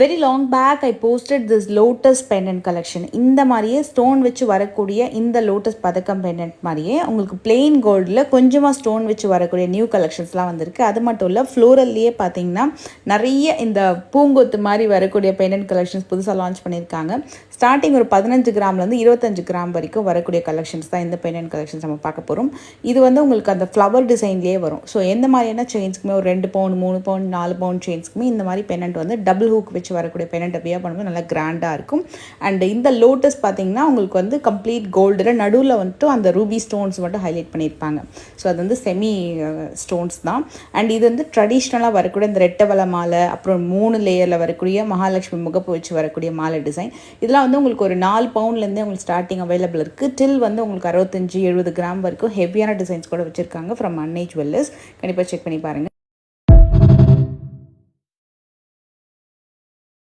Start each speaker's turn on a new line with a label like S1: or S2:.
S1: Very long back I posted this lotus pendant collection இந்த மாதிரியே stone வச்சு வரக்கூடிய இந்த லோட்டஸ் பதக்கம் பெண்டன்ட் மாதிரியே உங்களுக்கு பிளெயின் கோல்டில் கொஞ்சமாக ஸ்டோன் வச்சு வரக்கூடிய நியூ கலெக்ஷன்ஸ்லாம் வந்திருக்கு. அது மட்டும் இல்லை ஃப்ளோரல்லையே பார்த்தீங்கன்னா நிறைய இந்த பூங்கொத்து மாதிரி வரக்கூடிய பெண்டன்ட் கலெக்ஷன்ஸ் புதுசாக லான்ச் பண்ணியிருக்காங்க. ஸ்டார்டிங் ஒரு பதினஞ்சு கிராம்லேருந்து இருபத்தஞ்சு கிராம் வரைக்கும் வரக்கூடிய கலெக்ஷன்ஸ் தான் இந்த பெண்டன்ட் கலெக்ஷன்ஸ் நம்ம பார்க்க போகிறோம் இது வந்து உங்களுக்கு அந்த ஃப்ளவர் டிசைன்லேயே வரும். ஸோ எந்த மாதிரியான செயின்ஸ்க்குமே ஒரு ரெண்டு பவுண்ட் மூணு பவுண்ட் நாலு பவுண்ட் செயின்ஸ்க்குமே இந்த மாதிரி பெண்டன்ட் வந்து டபுள் ஹூக் வச்சு வரக்கூடிய பெனண்ட்டை அப்படியே பண்ணும்போது நல்லா கிராண்டாக இருக்கும். அண்ட் இந்த லோட்டஸ் பார்த்தீங்கன்னா உங்களுக்கு வந்து கம்ப்ளீட் கோல்டில் நடுவில் வந்துட்டு அந்த ரூபி ஸ்டோன்ஸ் மட்டும் ஹைலைட் பண்ணியிருப்பாங்க. ஸோ அது வந்து செமி ஸ்டோன்ஸ் தான். அண்ட் இது வந்து ட்ரெடிஷ்னலாக வரக்கூடிய இந்த ரெட்டவலை மாலை அப்புறம் மூணு லேயரில் வரக்கூடிய மகாலட்சுமி முகப்பு வச்சு வரக்கூடிய மாலை டிசைன் இதெல்லாம் வந்து உங்களுக்கு ஒரு நாலு பவுண்ட்லேருந்தே உங்களுக்கு ஸ்டார்டிங் அவைலபிள் இருக்குது டில் வந்து உங்களுக்கு அறுபத்தஞ்சு எழுபது கிராம் வரைக்கும் ஹெவியான டிசைன்ஸ் கூட வச்சுருக்காங்க ஃப்ரம் அன்னை ஜுவல்லர்ஸ் கண்டிப்பாக செக் பண்ணி பாருங்கள்